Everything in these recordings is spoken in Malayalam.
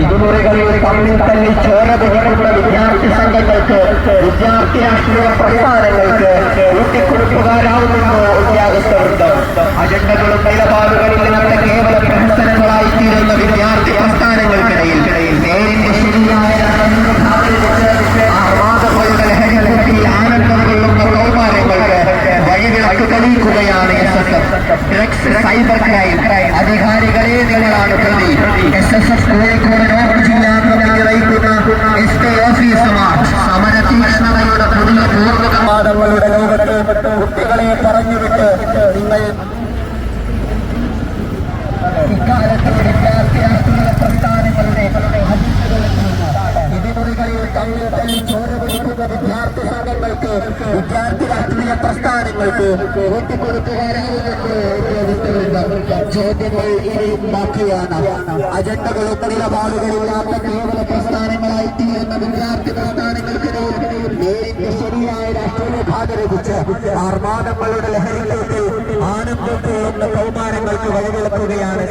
ഇരുമുറികളിൽ തമ്മിൽ തല്ലി ചോര വിദ്യാർത്ഥി സംഘങ്ങൾക്ക് വിദ്യാർത്ഥി രാഷ്ട്രീയ പ്രസ്ഥാനങ്ങൾക്ക് ഊട്ടിക്കൊടുക്കുകാരാവുന്നുണ്ടോ ഉദ്യോഗസ്ഥരുണ്ട്. അജണ്ടകളും നിലപാടുകളിൽ ഇന്നത്തെ കേവല പ്രഹസനങ്ങളായി തീരുന്ന വിദ്യാർത്ഥി പ്രസ്ഥാനങ്ങൾക്കിടയിൽ നേരിന്റെ ശരിയായ ആഹ്ലാദങ്ങളുടെ ലഹരി ലഹരി ആനന്ദം കൊള്ളുന്ന കൗമാരങ്ങൾക്ക് വഴിവിളക്ക് തെളിയിക്കുകയാണ് എസ് എസ് സൈബർ ക്രൈം അധികാരികളെ നിങ്ങളാണ് പ്രതി S S F Kozhikode north ജില്ലാ കമ്മിറ്റി നയിക്കുന്ന എസ് കെ ഓഫീസുമാർ സമര തീക്ഷ്ണതയുടെ പുതിയ പൂർവകമാതങ്ങളുടെ ലോകത്ത് കുട്ടികളെ പറഞ്ഞുവിട്ട് നിങ്ങൾ ഇക്കാലത്തെ വിദ്യാർത്ഥി രാഷ്ട്രീയ പ്രസ്ഥാനങ്ങളുടെ ഇതിമുറികളിൽ തമ്മിൽ തല്ലി ചോര പിടിക്കുന്ന വിദ്യാർത്ഥി സംഘങ്ങൾക്ക് വിദ്യാർത്ഥി രാഷ്ട്രീയ പ്രസ്ഥാനങ്ങൾക്ക് കൂട്ടിക്കൊടുക്കുവാനാവുമെന്ന് ഉദ്യോഗസ്ഥരുണ്ട് ചോദ്യങ്ങൾ ഇനിയും ബാക്കിയാണ്. അജണ്ടകളും നിലപാടുകളില്ലാത്ത കേവല പ്രസ്ഥാനങ്ങളായി തീരുന്ന വിദ്യാർത്ഥി പ്രസ്ഥാനങ്ങൾക്കിടയിൽ നേരിന്റെ ശരിയായ രാഷ്ട്രീയ ബാധ ലഭിച്ച് ആർമാദങ്ങളുടെ ലഹരിയിലേക്ക് ആനന്ദത്തിലുള്ള കൗമാരങ്ങൾക്ക് വഴിവിളക്കുകയാണ്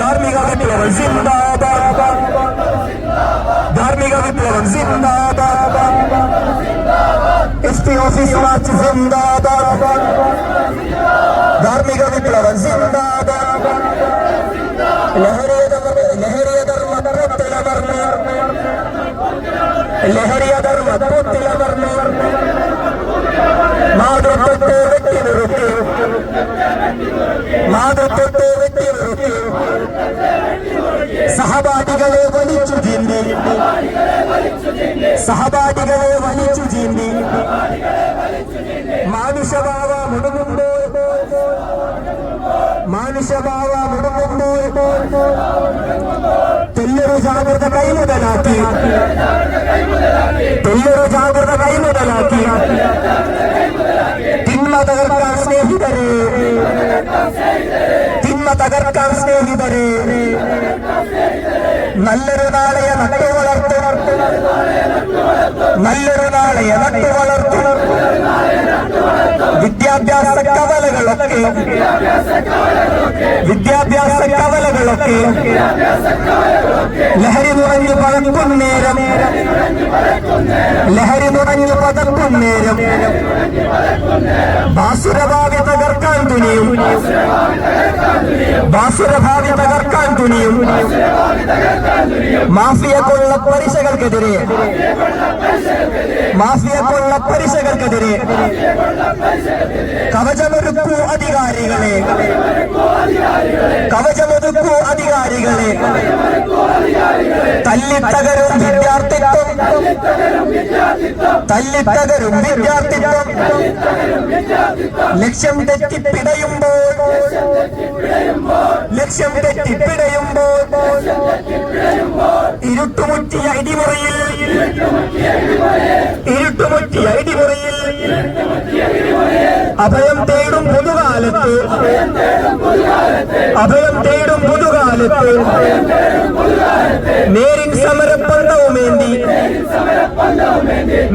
ധാർമ്മിക വിപ്ലവം ധാർമ്മിക വിപ്ലവം എസ് പി ഓഫീസ് മാർച്ച് സിന്ദാബാദ്. ധാർമ്മിക വിപ്ലവം സിന്ദാബാദ്. ലഹരിയധർമ്മ ലഹരിയധർമ്മത്തിലവർന്ന് ലഹരിയധർമ്മത്തിലവർന്ന് മാതൃത്വത്തെ വെട്ടി നിർത്തി. മാതൃത്വത്തെ വെട്ടി നിർത്തി. സഹപാഠികളെ വലിച്ചു ചീന്തി. സഹപാഠികളെ വലിച്ചു ചീന്തി. മാനുഷഭാവ മുടങ്ങുമ്പോൾ മാനുഷഭാവ മുടങ്ങുമ്പോൾ തെല്ലൊരു ജാഗ്രത കൈമുതലാക്കി. തെല്ലൊരു ജാഗ്രത കൈമുതലാക്കി. തിന്മ തകർക്കാൻ സ്നേഹിതരെ. തിന്മ തകർക്കാൻ സ്നേഹിതരെ നല്ലൊരു നാളെ നട്ടു വളർത്തു. നല്ലൊരു നാളെ നട്ടു വളർത്തു. വിദ്യാഭ്യാസ കവലകളൊക്കെ. വിദ്യാഭ്യാസ കവലകളൊക്കെ ലഹരി നിറഞ്ഞു പതക്കും നേരം. ലഹരി നിറഞ്ഞു പതക്കും നേരം. ബാസുരഭാവി തകർക്കാൻ തുനിയും. ബാസുരഭാവി തകർക്കാൻ തുനിയും. മാഫിയ കൊള്ള പലിശകൾക്കെതിരെ മാഫിയ കൊള്ള പലിശകൾക്കെതിരെ കവചമൊരുക്കൂ അധികാരികളെ. കവചമൊരുക്കൂ അധികാരികളെ. തല്ലിത്തകരും വിദ്യാർത്ഥിത്വം. തല്ലിത്തകരും വിദ്യാർത്ഥിത്വം. ലക്ഷ്യം തെറ്റി പിടയുമ്പോൾ ലക്ഷ്യം തെറ്റി പിടയുമ്പോൾ ഇരുട്ടുമുറ്റിയ ഇടിമുറിയിൽ ഇരുട്ടുമുറ്റിയ ഇടിമുറിയിൽ അഭയം തേടും പുതുകാലത്ത് അഭയം തേടും പുതുകാലത്ത് നേരിൻ സമരപ്പന്തവുമേന്തി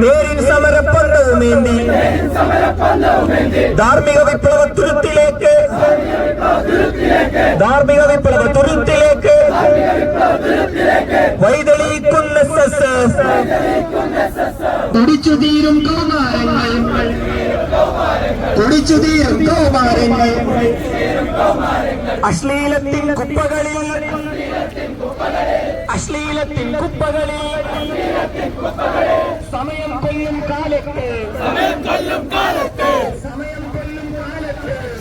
നേരിൻ സമരപ്പന്തവുമേന്തി ധാർമ്മിക വിപ്ലവ തുരുത്തിലേക്ക്. ധാർമ്മിക വിപ്ലവ തുരുത്തിലേക്ക്. വൈതെളിയിക്കുന്ന തുടിച്ചു തീരും കൗമാരങ്ങൾ. തുടിച്ചു തീരും കൗമാരങ്ങൾ. അശ്ലീലത്തിൻ കുപ്പകളിൽ. അശ്ലീലത്തിൻ കുപ്പകളിൽ. സമയം കൊല്ലും കാലത്ത്. സമയം കൊല്ലും കാലത്ത്.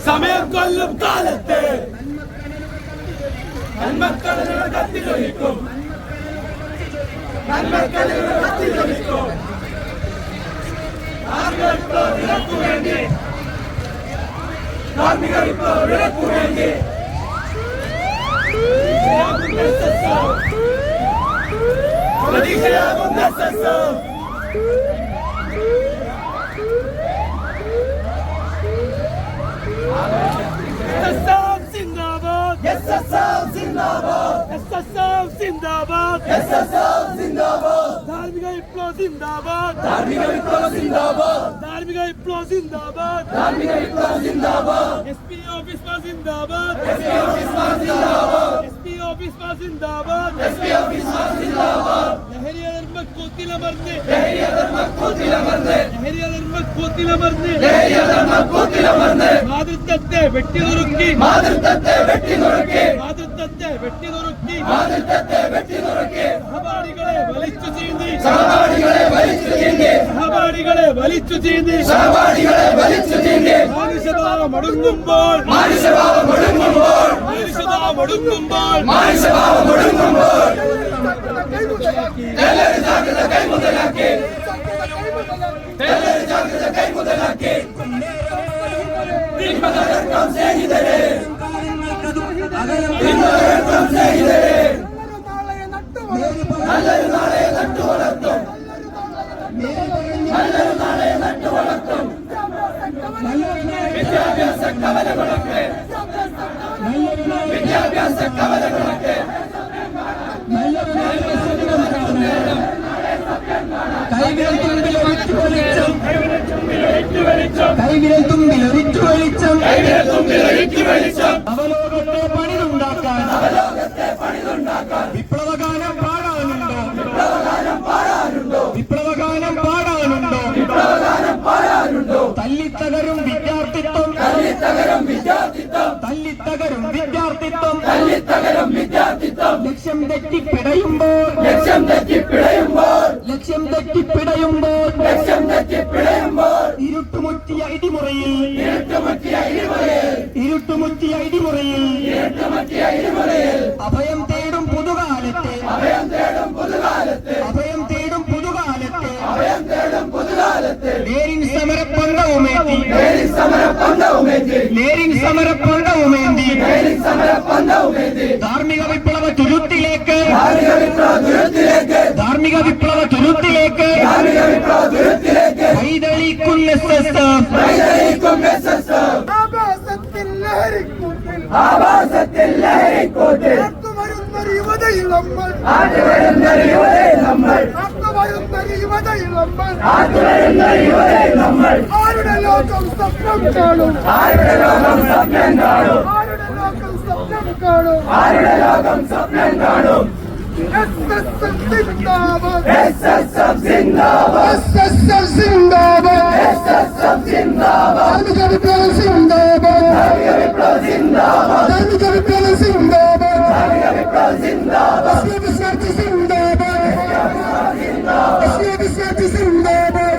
സമയം കൊല്ലും കാലത്ത്. നന്മക്കടലുകൾ കത്തിലൊലിക്കും. നന്മക്കടലുകൾ കത്തിലൊലിക്കും. ಕಾರ್ಮಿಕರಿಬ್ಬ ವಿರಕ್ಕು ವೇಂಡಿ ಕಾರ್ಮಿಕರಿಬ್ಬ ವಿರಕ್ಕು ವೇಂಡಿ Zindabad! SSL Zindabad! SSL Zindabad! സിന്ദാബാദ്. ധാർമ്മിക വിപ്ലവ ജിന്ദാബാദ് ധാർമ്മിക വിപ്ലവ ജിന്ദാബാദ് ധാർമ്മിക വിപ്ലവ ജിന്ദാബാദ് എസ് പി ഓഫീസ് ജിന്ദാബാദ് എസ് പി ഓഫീസ് ജിന്ദാബാദ് എസ് പി ഓഫീസ് ജിന്ദാബാദ് എസ് പി ഓഫീസ് ജിന്ദാബാദ് ലഹരി അലർമ കൂത്തിലമർന്ന് ലഹരി അലർമ കൂത്തിലമർന്ന് ലഹരി അലർമ കൂത്തിലമർന്ന് മാതൃത്വത്തെ വെട്ടി നുറുക്കി. മാതൃത്വത്തെ വെട്ടി നുറുക്കി. മാതൃത്വത്തെ വെട്ടി നുറുക്കി. മാതൃത്വത്തെ വെട്ടി നുറുക്കി സഹപാഠികളെ വലിച്ചു ചീന്തി സഹപാഠികളെ വലിച്ചു ചീന്തി സഹപാഠികളെ വലിച്ചു ചീന്തി സഹപാഠികളെ വലിച്ചു ചീന്തി മാനുഷഭാവം ഒടുങ്ങുമ്പോൾ മാനുഷഭാവം ഒടുങ്ങുമ്പോൾ മാനുഷഭാവം ഒടുങ്ങുമ്പോൾ മാനുഷഭാവം ഒടുങ്ങുമ്പോൾ എല്ലാവരും ജാഗ്രത കൈമുതലാക്കി. എല്ലാവരും ജാഗ്രത കൈമുതലാക്കി. സ്നേഹിതരെ. സ്നേഹിതരെ നല്ലൊരു നാളെ നട്ടുവളർത്തും നല്ലൊരു നാളെ നട്ടുവളർത്തും വിദ്യാഭ്യാസ കവലകളൊക്കെ വിദ്യാഭ്യാസ കവലകളൊക്കെ കൈവിരൽ തുമ്പിൽ ഒരിറ്റു വെളിച്ചം കൈവിരൽ തുമ്പിൽ ഒരിറ്റു വെളിച്ചം അവലോകത്തെ പണിതുണ്ടാക്കാൻ. വിപ്ലവഗാനം പാടാനുണ്ടോ വിപ്ലവഗാനം പാടാനുണ്ടോ തല്ലിത്തകരും വിദ്യാർത്ഥിത്വം തല്ലിത്തകരും വിദ്യാർത്ഥിത്വം. ലക്ഷ്യം തെറ്റി പിടയുമ്പോൾ ലക്ഷ്യം തെറ്റി പിടയുമ്പോൾ ലക്ഷ്യം തെറ്റി പിടയുമ്പോൾ ലക്ഷ്യം തെറ്റി പിടയുമ്പോൾ ഇരുട്ടുമുറ്റിയ ഇടിമുറയിൽ ഇരുട്ടുമുറ്റിയ ഇടിമുറയിൽ ഇരുട്ടുമുറ്റിയ ഇടിമുറയിൽ ഇരുട്ടുമുറ്റിയ ഇടിമുറയിൽ അഭയം തേടും പുതുകാലത്തെ അഭയം തേടും പുതുകാലത്തെ അഭയം തേടും പുതുകാലത്തെ അഭയം തേടും പുതുകാലത്തെ നേരിൻ സമര പന്തവുമേറ്റി നേരിൻ സമര പന്തവുമേറ്റി നേരിൻ സമര പന്തവുമേന്തി നേരിൻ സമര പന്തവുമേന്തി ധാർമ്മിക വിപ്ലവ തുരുത്തിലേക്ക്. ധാർമ്മിക വിപ്ലവ തുരുത്തിലേക്ക്. ധാർമ്മിക വിപ്ലവ തുരുത്തിലേക്ക്. ധാർമ്മിക വിപ്ലവ തുരുത്തിലേക്ക്. വൈതളിക്കുന്ന ആകാശത്തിൽ ലഹരിക്കൂട്ടിൽ. ആവാസത്തിൽ ലഹരിക്കൂട്ടിൽ. ആർത്തുവരുന്നൊരു യുവതയിൽ നമ്മൾ. ആറ്റുവരുന്ന യുവതയിൽ നമ്മൾ. ആർത്തുവരുന്നൊരു യുവതയിൽ നമ്മൾ ആറ്റുവരുന്ന യുവതയിൽ നമ്മൾ. ആരുടെ ലോകം സ്വപ്നം കാണും? ആരുടെ ലോകം സ്വപ്നം കാണും? ആരുടെ ലോകം സ്വപ്നം കാണും? ആരുടെ ലോകം സ്വപ്നം കാണും? SSF സിന്ദാബാദ് എസ് എസ് എഫ് സിന്ദാബാദ് SSF സിന്ദാബാദ് എസ് എസ് എഫ് സിന്ദാബാദ് ധാർമ്മിക വിപ്ലവം സിന്ദാബാദ് ധാർമ്മിക വിപ്ലവ സിന്ദാബാദ് ധാർമ്മിക വിപ്ലവം സിന്ദാബാദ് ധാർമ്മിക വിപ്ലവ സിന്ദാബാദ് അസ്ലം വിശ്വാസി സിന്ദാബാദ് അസ്ലം വിശ്വാസി സിന്ദാബാദ്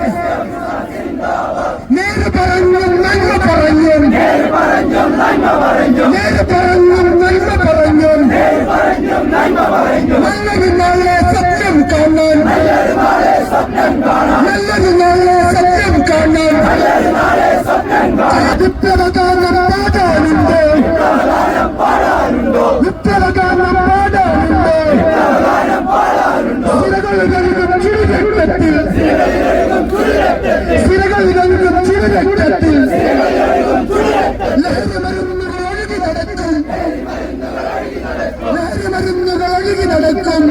നേര് പറഞ്ഞും നന്മ പറഞ്ഞും നേര് പറഞ്ഞും നന്മ പറഞ്ഞും നേര് പറഞ്ഞും നന്മ പറഞ്ഞും നേര് പറഞ്ഞും നന്മ പറഞ്ഞും നല്ലൊരു നാളെ സത്യം കാണാൻ നല്ലൊരു നാളെ സ്വപ്നം കാണാം നല്ലൊരു നാളെ സത്യം കാണാൻ നല്ലൊരു നാളെ സ്വപ്നം കാണാം വിപ്ലവഗാനം പാടാനുണ്ട് ഗാനം പാടാനുണ്ടോ വിപ്ലവഗാനം പാടാനുണ്ട് ഗാനം പാടാനുണ്ടോ സിരകൾ നൽകും ചിരുരക്തത്തിൽ സിരകൾ നൽകും ചിരുരക്തത്തിൽ ലഹരിമരുന്നുകൾ ഒഴുകി നടക്കും ലഹരിമരുന്നുകൾ ഒഴുകി നടക്കും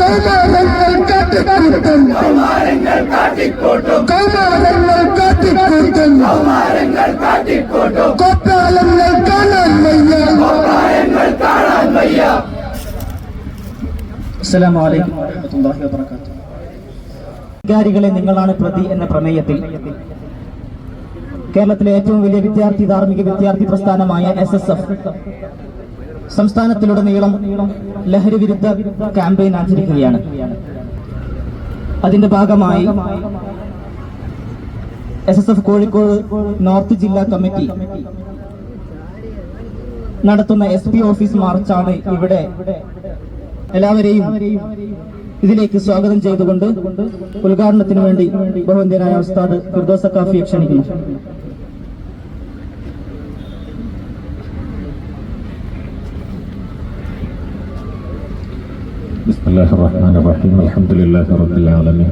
കൗമാരങ്ങൾ കാട്ടിക്കൂട്ടും മരങ്ങൾ കാട്ടിക്കോട്ടും കൗമാരങ്ങൾ കാട്ടിക്കൂട്ടും കൊട്ടാലങ്ങൾ കാണാൻ വയ്യ മരങ്ങൾ കാണാൻ വയ്യ അധികാരികളെ നിങ്ങളാണ് പ്രതി എന്ന പ്രമേയത്തിൽ. കേരളത്തിലെ ഏറ്റവും വലിയ വിദ്യാർത്ഥി ധാർമ്മിക വിദ്യാർത്ഥി പ്രസ്ഥാനമായ എസ് എസ് എഫ് സംസ്ഥാനത്തിലുടനീളം ലഹരി വിരുദ്ധ ക്യാമ്പയിൻ ആചരിക്കുകയാണ്. അതിന്റെ ഭാഗമായി S S F Kozhikode north ജില്ലാ കമ്മിറ്റി നടത്തുന്ന എസ് പി ഓഫീസ് മാർച്ചാണ് ഇവിടെ എല്ലാവരെയും ഇതിലേക്ക് സ്വാഗതം ചെയ്തുകൊണ്ട് ഉദ്ഘാടനത്തിന് വേണ്ടി ബഹുവന്യനായ ഉസ്താദ് ഫിർദോസ കാഫിയെ ക്ഷണിക്കുന്നു بسم الله الرحمن الرحيم الحمد لله رب العالمين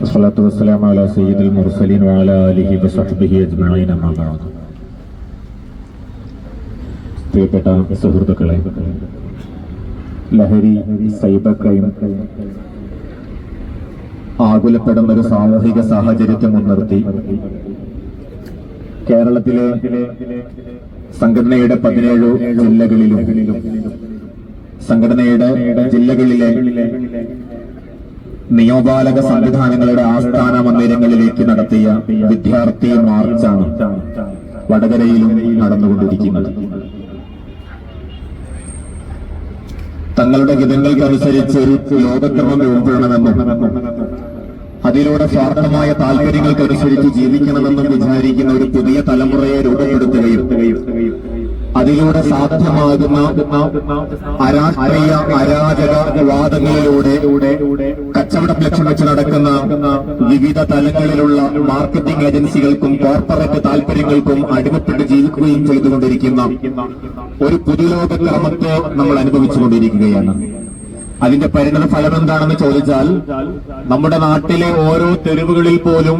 والصلاة والسلام على سيد المرسلين وعلى آله وصحبه أجمعين أما بعد പ്രിയപ്പെട്ട സുഹൃത്തുക്കളെ ലഹരി സൈബർ ക്രൈം. ആകുലപ്പെടുന്ന ഒരു സാമൂഹിക സാഹചര്യത്തെ മുൻനിർത്തി. കേരളത്തിലെ സംഘടനയുടെ പതിനേഴ് ജില്ലകളിലും സംഘടനയുടെ ജില്ലകളിലെ നിയോപാലക സംവിധാനങ്ങളുടെ ആസ്ഥാന മന്ദിരങ്ങളിലേക്ക് നടത്തിയ വിദ്യാർത്ഥി മാർച്ചാണ് വടകരയിലും നടന്നുകൊണ്ടിരിക്കുന്നത്. തങ്ങളുടെ ഹിതങ്ങൾക്കനുസരിച്ച് ലോകക്രമം രൂപപ്പെടണമെന്നും അതിലൂടെ സ്വാർത്ഥമായ താല്പര്യങ്ങൾക്കനുസരിച്ച് ജീവിക്കണമെന്നും വിചാരിക്കുന്ന ഒരു പുതിയ തലമുറയെ രൂപപ്പെടുത്തുകയും അതിലൂടെ സാധ്യമാകുന്ന അരാഷ്ട്രീയ അരാജക വാദങ്ങളിലൂടെ കച്ചവടം ലക്ഷ്യം വെച്ച് നടക്കുന്ന വിവിധ തലങ്ങളിലുള്ള മാർക്കറ്റിംഗ് ഏജൻസികൾക്കും കോർപ്പറേറ്റ് താല്പര്യങ്ങൾക്കും അടിമപ്പെട്ട് ജീവിക്കുകയും ചെയ്തുകൊണ്ടിരിക്കുന്ന ഒരു പുതുലോക ക്രമത്തെ നമ്മൾ അനുഭവിച്ചുകൊണ്ടിരിക്കുകയാണ്. അതിന്റെ പരിണത ഫലം എന്താണെന്ന് ചോദിച്ചാൽ നമ്മുടെ നാട്ടിലെ ഓരോ തെരുവുകളിൽ പോലും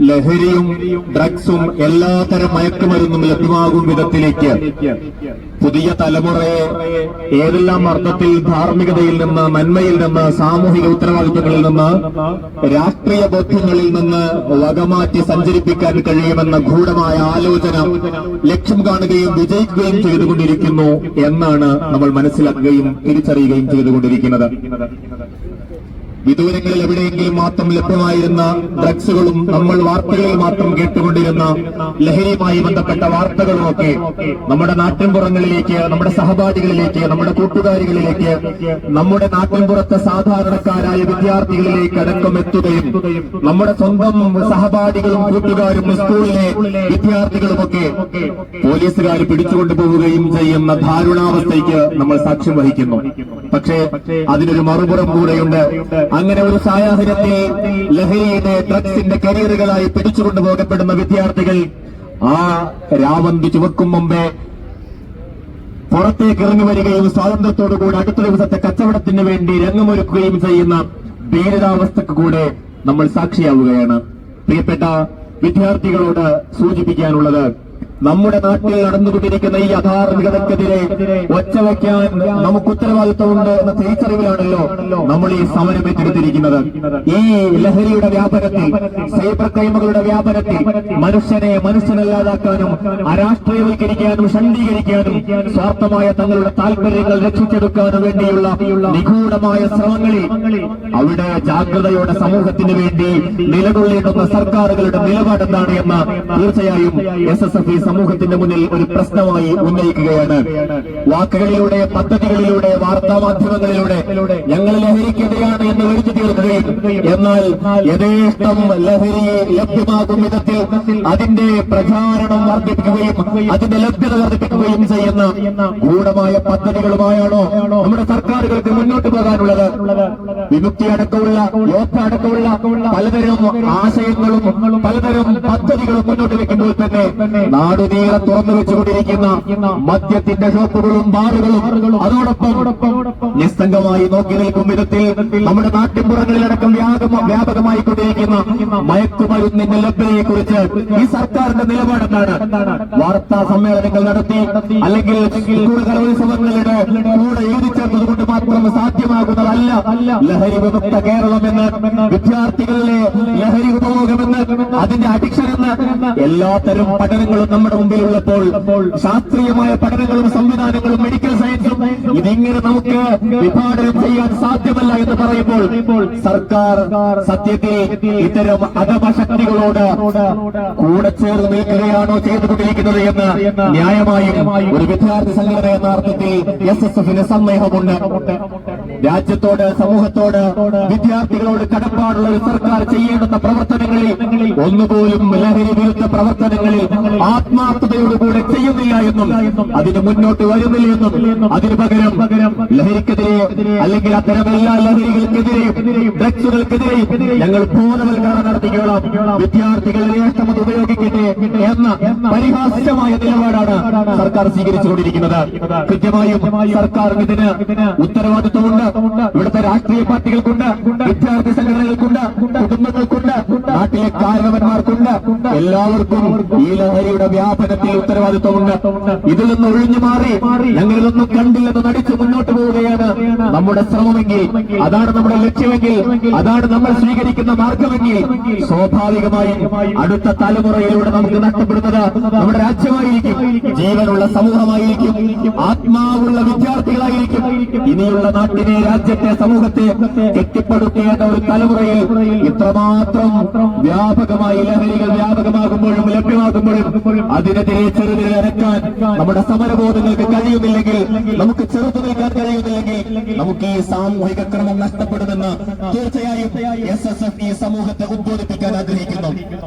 ലഹരിയും ഡ്രഗ്സും എല്ലാതരം മയക്കുമരുന്നും ലഭ്യമാകും വിധത്തിലേക്ക് പുതിയ തലമുറയെ ഏതെല്ലാം അർത്ഥത്തിൽ ധാർമ്മികതയിൽ നിന്ന് നന്മയിൽ നിന്ന് സാമൂഹിക ഉത്തരവാദിത്തങ്ങളിൽ നിന്ന് രാഷ്ട്രീയ ബോധ്യങ്ങളിൽ നിന്ന് വകമാറ്റി സഞ്ചരിപ്പിക്കാൻ കഴിയുമെന്ന ഗൂഢമായ ആലോചന ലക്ഷ്യം കാണുകയും വിജയിക്കുകയും ചെയ്തുകൊണ്ടിരിക്കുന്നു എന്നാണ് നമ്മൾ മനസ്സിലാക്കുകയും തിരിച്ചറിയുകയും ചെയ്തുകൊണ്ടിരിക്കുന്നത്. വിദൂരങ്ങളിൽ എവിടെയെങ്കിലും മാത്രം ലഭ്യമായിരുന്ന ഡ്രഗ്സുകളും നമ്മൾ വാർത്തകളിൽ മാത്രം കേട്ടുകൊണ്ടിരുന്ന ലഹരിയുമായി ബന്ധപ്പെട്ട വാർത്തകളുമൊക്കെ നമ്മുടെ നാട്ടിൻപുറങ്ങളിലേക്ക് നമ്മുടെ സഹപാഠികളിലേക്ക് നമ്മുടെ കൂട്ടുകാരികളിലേക്ക് നമ്മുടെ നാട്ടിൻപുറത്തെ സാധാരണക്കാരായ വിദ്യാർത്ഥികളിലേക്ക് അടക്കം എത്തുകയും നമ്മുടെ സ്വന്തം സഹപാഠികളും കൂട്ടുകാരും സ്കൂളിലെ വിദ്യാർത്ഥികളുമൊക്കെ പോലീസുകാർ പിടിച്ചുകൊണ്ടു പോവുകയും ചെയ്യുന്ന ധാരുണാവസ്ഥയ്ക്ക് നമ്മൾ സാക്ഷ്യം വഹിക്കുന്നു. പക്ഷേ അതിനൊരു മറുപുറം കൂടെയുണ്ട്. അങ്ങനെ ഒരു സാഹചര്യത്തിൽ ലഹരിയുടെ ഡ്രഗ്സിന്റെ കരിയറുകളായി പിടിച്ചുകൊണ്ടുപോകപ്പെടുന്ന വിദ്യാർത്ഥികൾ ആ രാവന്തി ചുവക്കും മുമ്പേ പുറത്തേക്ക് ഇറങ്ങി വരികയും സ്വാതന്ത്ര്യത്തോടുകൂടി അടുത്ത ദിവസത്തെ കച്ചവടത്തിന് വേണ്ടി രംഗമൊരുക്കുകയും ചെയ്യുന്ന ഭീരതാവസ്ഥക്ക് കൂടെ നമ്മൾ സാക്ഷിയാവുകയാണ്. പ്രിയപ്പെട്ട വിദ്യാർത്ഥികളോട് സൂചിപ്പിക്കാനുള്ളത് നമ്മുടെ നാട്ടിൽ നടന്നുകൊണ്ടിരിക്കുന്ന ഈ അധാർമികതക്കെതിരെ ഒച്ചവയ്ക്കാൻ നമുക്ക് ഉത്തരവാദിത്വമുണ്ട് എന്ന തിരിച്ചറിവിലാണല്ലോ നമ്മൾ ഈ സമരം ഏറ്റെടുത്തിരിക്കുന്നത്. ഈ ലഹരിയുടെ വ്യാപനത്തിൽ സൈബർ ക്രൈമുകളുടെ വ്യാപനത്തിൽ മനുഷ്യനെ മനുഷ്യനല്ലാതാക്കാനും അരാഷ്ട്രീയവൽക്കരിക്കാനും ശണ്ഡീകരിക്കാനും സ്വാർത്ഥമായ തങ്ങളുടെ താല്പര്യങ്ങൾ രക്ഷിച്ചെടുക്കാനും വേണ്ടിയുള്ള നിഗൂഢമായ ശ്രമങ്ങളിൽ അവിടെ ജാഗ്രതയോടെ സമൂഹത്തിന് വേണ്ടി നിലകൊള്ളിയിട്ടുള്ള സർക്കാരുകളുടെ നിലപാടെന്താണ് എന്ന് തീർച്ചയായും എസ് എസ് എഫ് സമൂഹത്തിന്റെ മുന്നിൽ ഒരു പ്രശ്നമായി ഉന്നയിക്കുകയാണ്. വാക്കുകളിലൂടെ പദ്ധതികളിലൂടെ വാർത്താ മാധ്യമങ്ങളിലൂടെ ഞങ്ങൾ ലഹരിക്കെതിരെയാണ് എന്ന് വിളിച്ചു തീർക്കുകയും എന്നാൽ യഥേഷ്ടം ലഹരി ലഭ്യമാകും വിധത്തിൽ അതിന്റെ പ്രചാരണം വർദ്ധിപ്പിക്കുകയും അതിന്റെ ലഭ്യത വർദ്ധിപ്പിക്കുകയും ചെയ്യുന്ന ഗൂഢമായ പദ്ധതികളുമായാണോ നമ്മുടെ സർക്കാരുകൾക്ക് മുന്നോട്ട് പോകാനുള്ളത്? വിമുക്തി അടക്കമുള്ള യോദ്ധ അടക്കമുള്ള പലതരം ആശയങ്ങളും പലതരം പദ്ധതികളും മുന്നോട്ട് വെക്കുമ്പോൾ തന്നെ നാടുനീളെ തുറന്നു വെച്ചുകൊണ്ടിരിക്കുന്ന മദ്യത്തിന്റെ ഷോപ്പുകളും ബാറുകളും അതോടൊപ്പം നിസ്സംഗമായി നോക്കി നിൽക്കും വിധത്തിൽ നമ്മുടെ നാട്ടിൻപുറങ്ങളിലടക്കം വ്യാപക വ്യാപകമായി കൊണ്ടിരിക്കുന്ന മയക്കുമരുന്നിന്റെ ലഭ്യതയെ കുറിച്ച് ഈ സർക്കാരിന്റെ നിലപാടെന്താണ്? വാർത്താ സമ്മേളനങ്ങൾ നടത്തി അല്ലെങ്കിൽ സ്കൂൾ കലോത്സവങ്ങളുടെ കൂടെ എഴുതി മാത്രം സാധ്യമാകുന്നതല്ല ലഹരി വിമുക്ത കേരളം എന്ന് വിദ്യാർത്ഥികളിലെ ലഹരി ഉപഭോഗമെന്ന് അതിന്റെ അഡിക്ഷൻ എന്ന് എല്ലാത്തരം പഠനങ്ങളും നമ്മുടെ മുമ്പിലുള്ളപ്പോൾ ശാസ്ത്രീയമായ പഠനങ്ങളും സംവിധാനങ്ങളും മെഡിക്കൽ സയൻസും ഇതിങ്ങനെ നമുക്ക് വിഭാടനം ചെയ്യാൻ സാധ്യമല്ല എന്ന് പറയുമ്പോൾ സർക്കാർ സത്യത്തിൽ ഇത്തരം അധമശക്തികളോട് കൂടെ ചേർന്ന് നിൽക്കുകയാണോ ചെയ്തുകൊണ്ടിരിക്കുന്നത് എന്ന് ന്യായമായും ഒരു വിദ്യാർത്ഥി സംഘടന എന്ന അർത്ഥത്തിൽ എസ് എസ് എഫിന് സന്ദേഹമുണ്ട്. രാജ്യത്തോട് സമൂഹത്തോട് വിദ്യാർത്ഥികളോട് കടപ്പാടുള്ള ഒരു സർക്കാർ ചെയ്യേണ്ടുന്ന പ്രവർത്തനങ്ങളിൽ ഒന്നുപോലും ലഹരി വിരുദ്ധ പ്രവർത്തനങ്ങളിൽ ആത്മാർത്ഥതയോടുകൂടെ ചെയ്യുന്നില്ല എന്നും അതിന് മുന്നോട്ട് വരുന്നില്ല എന്നും അതിന് പകരം ലഹരിക്കെതിരെ അല്ലെങ്കിൽ അത്തരം എല്ലാ ലഹരികൾക്കെതിരെയും ഡ്രഗ്സുകൾക്കെതിരെയും ഞങ്ങൾ ബോധവൽക്കരണം നടത്തിക്കോളാം. വിദ്യാർത്ഥികൾ രേഷ്ടമത് ഉപയോഗിക്കട്ടെ എന്ന പരിഹാസ്യമായ നിലപാടാണ് സർക്കാർ സ്വീകരിച്ചുകൊണ്ടിരിക്കുന്നത്. കൃത്യമായും സർക്കാർ ഇതിന് ഉത്തരവാദിത്വമുണ്ട്. ഇവിടുത്തെ രാഷ്ട്രീയ പാർട്ടികൾക്കുണ്ട്. വിദ്യാർത്ഥി സംഘടനകൾക്കുണ്ട്. കുടുംബങ്ങൾക്കുണ്ട്. നാട്ടിലെ കാരണവന്മാർക്കുണ്ട്. എല്ലാവർക്കും ഈ ലഹരിയുടെ വ്യാപനത്തിൽ ഉത്തരവാദിത്വമുണ്ട്. ഇതിൽ നിന്ന് ഒഴിഞ്ഞു മാറി ഞങ്ങളിതൊന്നും കണ്ടില്ലെന്ന് നടിച്ചു മുന്നോട്ട് പോവുകയാണ് നമ്മുടെ ശ്രമമെങ്കിൽ. അതാണ് നമ്മുടെ ലക്ഷ്യമെങ്കിൽ. അതാണ് നമ്മൾ സ്വീകരിക്കുന്ന മാർഗമെങ്കിൽ. സ്വാഭാവികമായും അടുത്ത തലമുറയിലൂടെ നമുക്ക് നഷ്ടപ്പെടുന്നത് നമ്മുടെ രാജ്യമായിരിക്കും. ജീവനുള്ള സമൂഹമായിരിക്കും. ആത്മാവുള്ള വിദ്യാർത്ഥികളായിരിക്കും. ഇനിയുള്ള നാട്ടിനെ രാജ്യത്തെ സമൂഹത്തെ കെട്ടിപ്പടുക്കേണ്ട ഒരു തലമുറയിൽ ഇത്രമാത്രം വ്യാപകമായി ലഹരികൾ വ്യാപകമാകുമ്പോഴും ലഭ്യമാകുമ്പോഴും അതിനെതിരെ ചെറുതിരെ അരക്കാൻ നമ്മുടെ സമരബോധങ്ങൾക്ക് കഴിയുന്നില്ലെങ്കിൽ നമുക്ക് ചെറുത്തു നിൽക്കാൻ കഴിയുന്നില്ലെങ്കിൽ നമുക്ക് ഈ സാമൂഹിക ക്രമം നഷ്ടപ്പെടുമെന്ന് തീർച്ചയായും എസ് എസ് എഫ് ഈ സമൂഹത്തെ ഉദ്ബോധിപ്പിക്കാൻ ആഗ്രഹിക്കുന്നു.